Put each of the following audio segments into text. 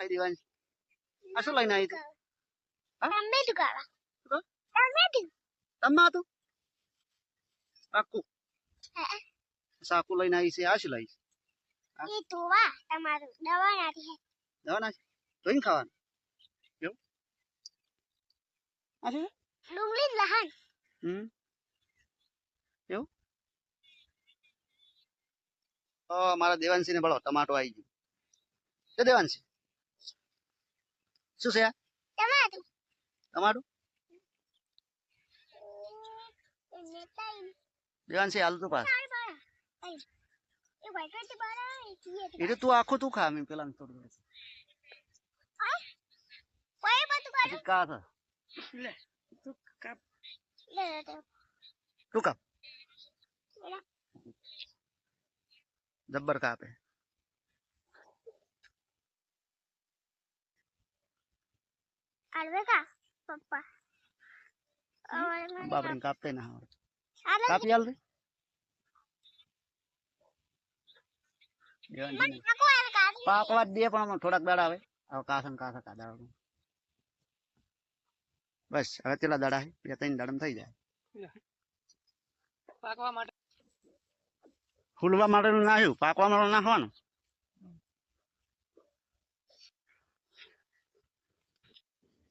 ખાઈ દેવાની આ શું લઈને આવી તું ટમેટું ખાવા ટમેટું તમે હતું પાક્કું સાકુ લઈને આવી છે આ શું લઈ એ ધોવા તમારું દવા નાખી છે દવા નાખી ધોઈને ખાવાનું કેવું અરે ડુંગળી લહાન હમ એવું મારા દેવાંશી ને બળો ટમાટો આવી ગયું દેવાંશી શું છે ટમાટું દેવાન છે હાલ તું પાસ. એટલે તું આખું તું ખા મેં પેલા થોડું કા થા લે લે લે તું કાપ જબ્બર કાપે ના આવડે આલે કાપી હાલ. રે મને દેવાંશી નાખો આલે કાઢી પાકવા દે પણ થોડાક દાડા આવે. હવે કાસન કાસા કા દાડા બસ હવે તેલા દાડા હે બે ત્રણ દાડા થઈ જાય. પાકવા માટે. ફૂલવા માટેનું નાખ્યું. પાકવા માટે નાખવાનું.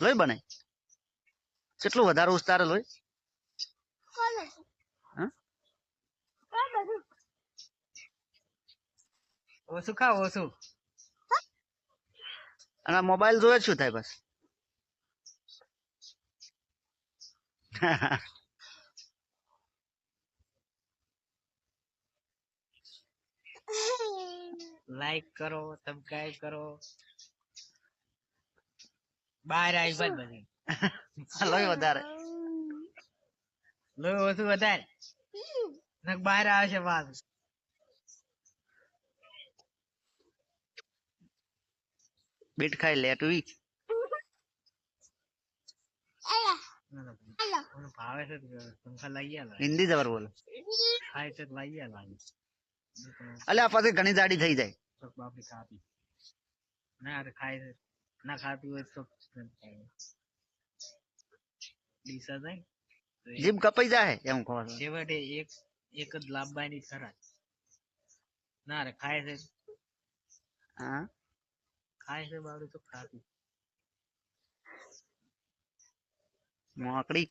લોહી બને કેટલું વધારે ઉસ્તારે લોહી? ઓછું ખાવ ઓછું અને મોબાઈલ જોવે શું થાય બસ? લાઈક કરો સબસ્ક્રાઇબ કરો. બહાર આવી બસ બધી. લોહી વધારે. લોહી ઓછું વધારે? બહાર આવે છે વાત બીટ ખાઈ લે અલા ભાવે છે પંખા આલો હિન્દી જબર બોલો. ખાય છે તો લઈ અલ્યા પછી ઘણી જાડી થઈ જાય. બાપડી કાપી ના ખાય છે. ના ખાતું હોય તો ડીસા જાય તો એ જીભ કપાઈ જાય એમ કહો છો. છેવટે એક એક જ લાભવાની ખરા ના રે ખાય છે હા ખાય છે બાવડું તો ખાતું મોકડી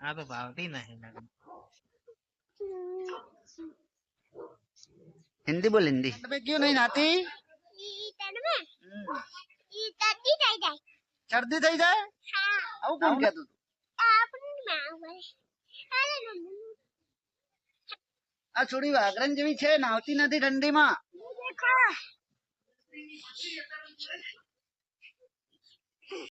આ તો ભાવતી નહીં નકર. हिंदी बोल हिंदी अबे क्यों नहीं नहाती ઈ શરદી થઈ જાય? આવું કોણ કહેતું આ છોડી વાઘરન જેવી છે નાવતી નથી ઠંડીમાં.